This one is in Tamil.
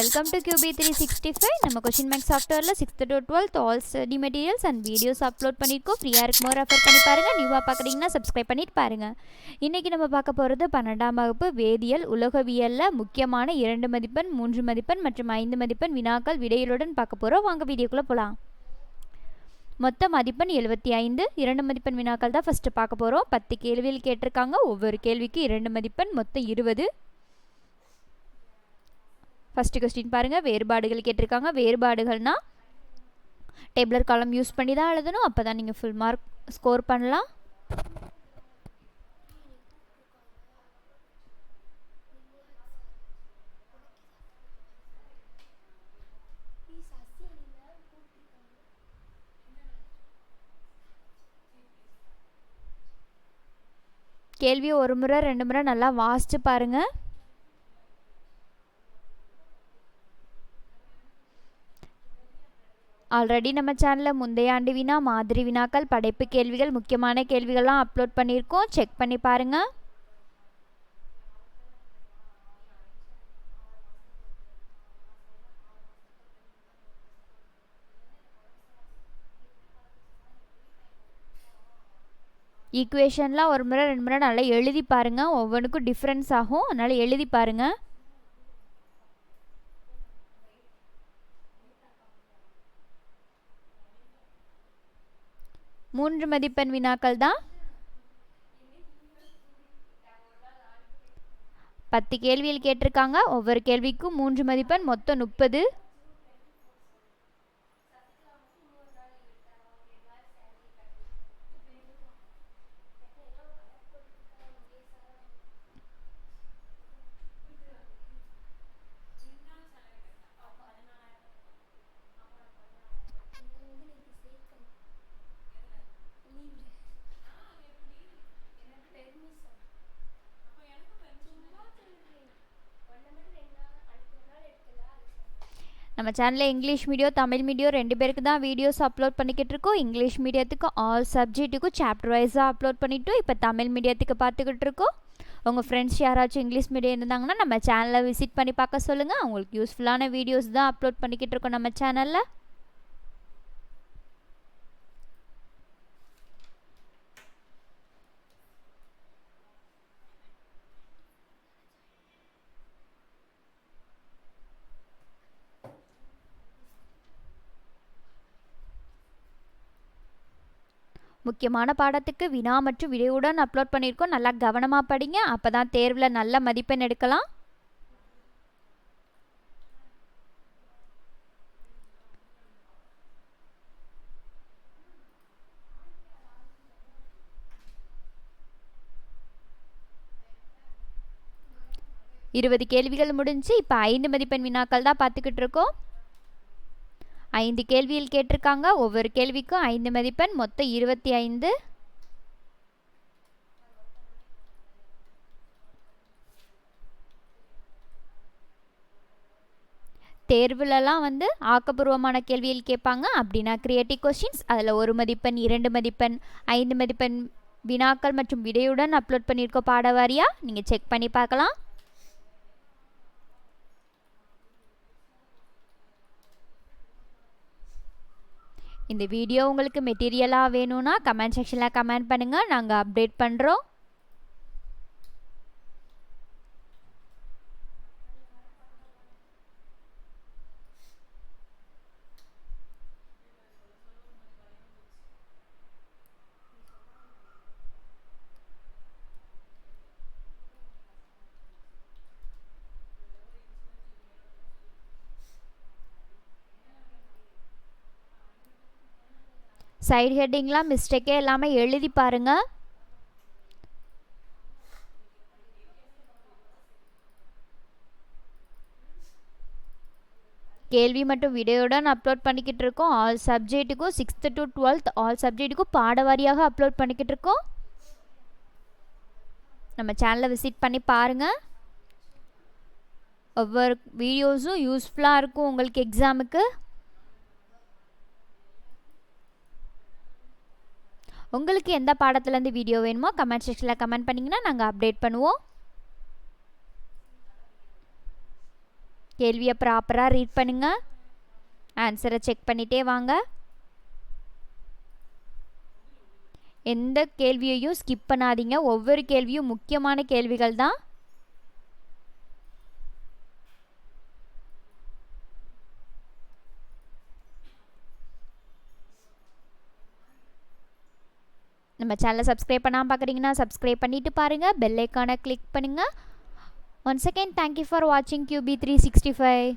Welcome to QB three sixty five நம்ம கொஷின் மேக் சாஃப்ட்வேரில் sixth to twelfth all study materials and videos upload பண்ணியிருக்கோம் ஃப்ரீயாக இருக்குமோ ரெஃபர் பண்ணி பாருங்கள் நியூவாக பார்க்குறீங்கன்னா சப்ஸ்கிரைப் பண்ணிட்டு பாருங்கள் இன்றைக்கி நம்ம பார்க்க போகிறது பன்னெண்டாம் வகுப்பு வேதியியல் உலகவியலில் முக்கியமான இரண்டு மதிப்பெண் மூன்று மதிப்பெண் மற்றும் ஐந்து மதிப்பெண் வினாக்கள் விடையிலுடன் பார்க்க போகிறோம் வாங்க வீடியோக்குள்ளே போகலாம் மொத்த மதிப்பெண் எழுபத்தி ஐந்து. இரண்டு மதிப்பெண் வினாக்கள் தான் ஃபஸ்ட்டு பார்க்க போகிறோம் பத்து கேள்விகள் கேட்டிருக்காங்க. ஒவ்வொரு கேள்விக்கு இரண்டு மதிப்பெண் மொத்தம் இருபது. ஃபஸ்ட்டு கொஸ்டின் பாருங்கள் வேறுபாடுகள் கேட்டிருக்காங்க. வேறுபாடுகள்னா டேபிளர் காலம் யூஸ் பண்ணி தான் எழுதணும். அப்போ தான் நீங்கள் ஃபுல் மார்க் ஸ்கோர் பண்ணலாம். கேள்வியை ஒரு முறை ரெண்டு முறை நல்லா வாசித்து பாருங்கள் ஆல்ரெடி நம்ம சேனலில் முந்தைய ஆண்டு வினா மாதிரி வினாக்கள் படைப்பு கேள்விகள் முக்கியமான கேள்விகள்லாம் அப்லோட் பண்ணியிருக்கோம். செக் பண்ணி பாருங்கள் ஈக்குவேஷன்லாம் ஒரு முறை ரெண்டு முறை நல்லா எழுதி பாருங்கள் ஒவ்வொன்றுக்கும் டிஃப்ரென்ஸ் ஆகும். அதனால் எழுதி பாருங்கள் மூன்று மதிப்பெண் வினாக்கள் தான். பத்து கேள்வியில் கேட்டிருக்காங்க. ஒவ்வொரு கேள்விக்கும் மூன்று மதிப்பெண் மொத்தம் முப்பது. நம்ம சேனலில் இங்கிலீஷ் மீடியம் தமிழ் மீடியம் ரெண்டு பேருக்கு தான் வீடியோஸ் அப்லோட் பண்ணிக்கிட்டு இருக்கோம் இங்கிலீஷ் மீடியத்துக்கு ஆல் சப்ஜெக்ட்டுக்கும் சாப்டர் வைஸாக அப்லோட் பண்ணிவிட்டு இப்போ தமிழ் மீடியத்துக்கு பார்த்துக்கிட்டு இருக்கோம் உங்கள் ஃப்ரெண்ட்ஸ் யாராச்சும் இங்கிலீஷ் மீடியம் இருந்தாங்கன்னா நம்ம சேனலை விசிட் பண்ணி பார்க்க சொல்லுங்கள் அவங்களுக்கு யூஸ்ஃபுல்லான வீடியோஸ் தான் அப்லோட் பண்ணிக்கிட்டு இருக்கோம் நம்ம சேனலில் முக்கியமான பாடத்துக்கு வினா மற்றும் விடையுடன் அப்லோட் பண்ணியிருக்கோம். நல்லா கவனமாக படிங்க. அப்போ தான் தேர்வில் நல்ல மதிப்பெண் எடுக்கலாம். இருபது கேள்விகள் முடிஞ்சு இப்போ ஐந்து மதிப்பெண் வினாக்கள் தான் பார்த்துக்கிட்டு இருக்கோம். ஐந்து கேள்வியில் கேட்டிருக்காங்க. ஒவ்வொரு கேள்விக்கும் ஐந்து மதிப்பெண் மொத்தம் இருபத்தி ஐந்து தேர்வுலலாம் வந்து ஆக்கப்பூர்வமான கேள்வியில் கேட்பாங்க. அப்படின்னா கிரியேட்டிவ் கொஷின்ஸ் அதில் ஒரு மதிப்பெண் இரண்டு மதிப்பெண் ஐந்து மதிப்பெண் வினாக்கள் மற்றும் விடையுடன் அப்லோட் பண்ணியிருக்கோம் பாடவாரியாக நீங்கள் செக் பண்ணி பார்க்கலாம். இந்த வீடியோ உங்களுக்கு மெட்டீரியலாக வேணும்னா கமெண்ட் செக்ஷனில் கமெண்ட் பண்ணுங்கள் நாங்கள் அப்டேட் பண்ணுறோம் சைடு ஹெட்டிங்லாம் மிஸ்டேக்கே இல்லாமல் எழுதி பாருங்கள் கேள்வி மட்டும் வீடியோடன் அப்லோட் பண்ணிக்கிட்டு இருக்கோம். ஆல் சப்ஜெக்ட்டுக்கும் சிக்ஸ்த்து டு டுவெல்த் ஆல் சப்ஜெக்ட்டுக்கும் பாடவாரியாக அப்லோட் பண்ணிக்கிட்டு இருக்கோம். நம்ம சேனலை விசிட் பண்ணி பாருங்கள் ஒவ்வொரு வீடியோஸும் யூஸ்ஃபுல்லாக இருக்கும் உங்களுக்கு எக்ஸாமுக்கு உங்களுக்கு எந்த பாடத்துலேருந்து வீடியோ வேணுமோ கமெண்ட் செக்ஷனில் கமெண்ட் பண்ணிங்கன்னா நாங்கள் அப்டேட் பண்ணுவோம். கேள்வியை ப்ராப்பராக ரீட் பண்ணுங்கள் ஆன்சரை செக் பண்ணிகிட்டே வாங்க. எந்த கேள்வியையும் ஸ்கிப் பண்ணாதீங்க. ஒவ்வொரு கேள்வியும் முக்கியமான கேள்விகள் தான் நம்ம சேனலை சப்ஸ்கிரைப் பண்ணாமல் பார்க்குறீங்கன்னா சப்ஸ்கிரைப் பண்ணிவிட்டு பாருங்கள் பெல் ஐக்கானை கிளிக் பண்ணுங்கள் one second thank you for வாட்சிங் கியூபி த்ரீ சிக்ஸ்டி ஃபைவ்